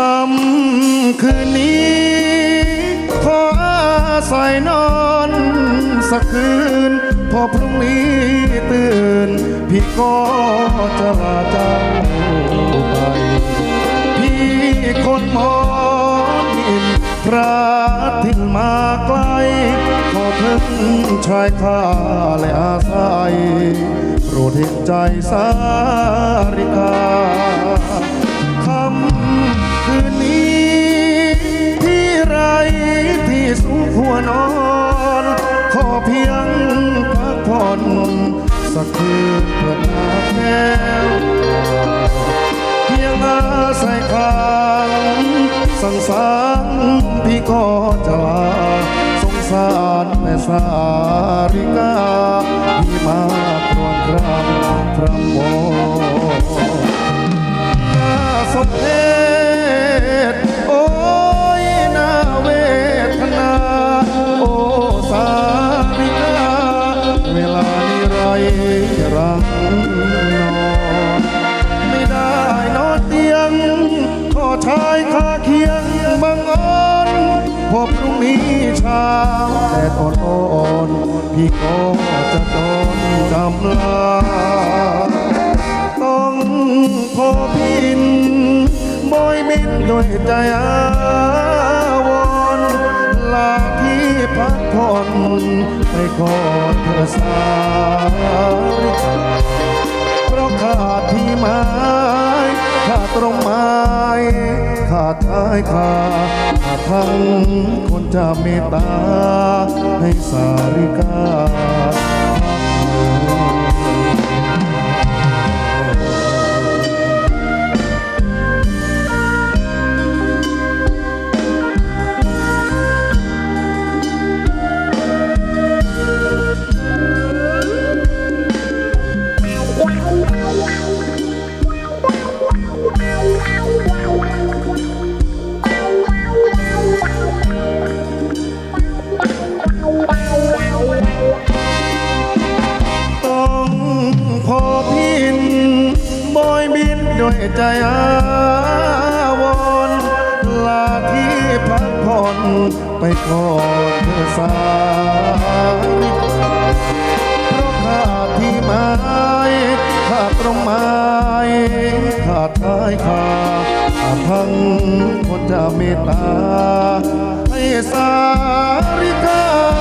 คำคืนนี้ขออาศัยนอนสักคืน พอพรุ่งนี้ตื่น พี่ก็จะลาจากไปพี่คนมองนินพระทิ้มาไกล ขอเพิ่งชายข้าและอาศัยโปรดเห็นใจสาริกา หัวนอน ขอเพียงพักผ่อนสักคืนเพื่อนาแก้วเพียงอาศัยคางสังสารพี่ก็จะลาสงสารแม่สาริกาที่มาครวญครำพระโม ไรรังนอนไม่ได้นอนเตียงขอชายคาเคียงบังเอิญพอพรุ่งนี้เช้าแดดอ่อนพี่ก็จะโดนจำลาต้องพอพินบอยมินด้วยใจอาวรณ์ลาที่พักผ่อนไปกอ รงไม้ขาดท้ายขาดขาดทั้งคนจะเมตตาให้สาริกา ด้วยาวรณ์ลาที่พักผ่อนไปก่อนเธอสาริเพราะขาดที่ไม้ขาดตรงไม้ขาดท้ายขาดขาดทั้งคนจะเมตตาให้สาริกา